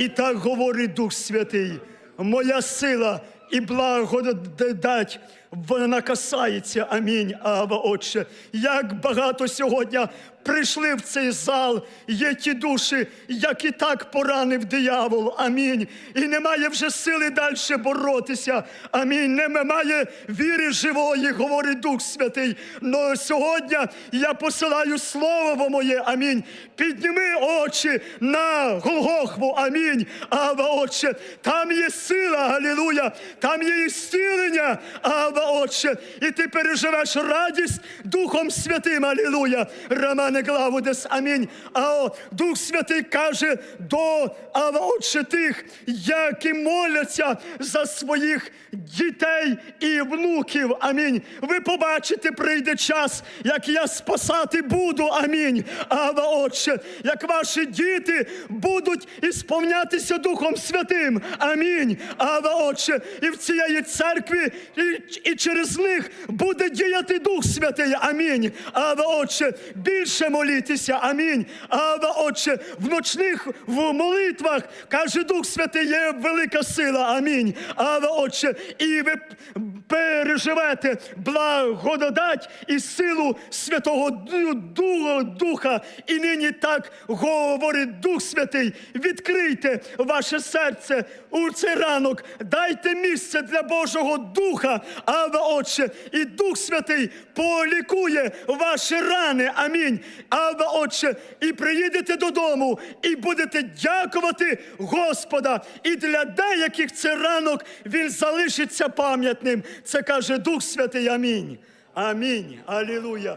І так говорить Дух Святий, моя сила і благодать, вона касається. Амінь. Ава, Отче. Як багато сьогодні прийшли в цей зал, є ті душі, які так поранив диявол. Амінь. І немає вже сили далі боротися. Амінь. Немає віри живої, говорить Дух Святий. Но сьогодні я посилаю слово моє. Амінь. Підніми очі на Голгохву. Амінь. Ава, Отче. Там є сила, Галілуя. Там є ісцілення. Ава, Отче. І ти переживеш радість Духом Святим. Алілуя. Романе Главудес. Амінь. А Дух Святий каже до Ава, Отче тих, які моляться за своїх дітей і внуків. Амінь. Ви побачите, прийде час, як я спасати буду. Амінь. Ава, Отче, як ваші діти будуть ісповнятися Духом Святим. Амінь. Ава, Отче, і в цієї церкві, і, і через них буде діяти Дух Святий. Амінь. Ава, Отче, більше молітися. Амінь. Ава, Отче, в ночних в молитвах каже Дух Святий, є велика сила. Амінь. Ава, Отче, і ви переживете благодать і силу Святого Ду- Ду- Духа. І нині так говорить Дух Святий. Відкрийте ваше серце у цей ранок. Дайте місце для Божого Духа, Ава, Отче, і Дух Святий полікує ваші рани. Амінь. Ава, Отче, і приїдете додому, і будете дякувати Господа. І для деяких цей ранок він залишиться пам'ятним. Це каже Дух Святий. Амінь. Амінь. Алілуя.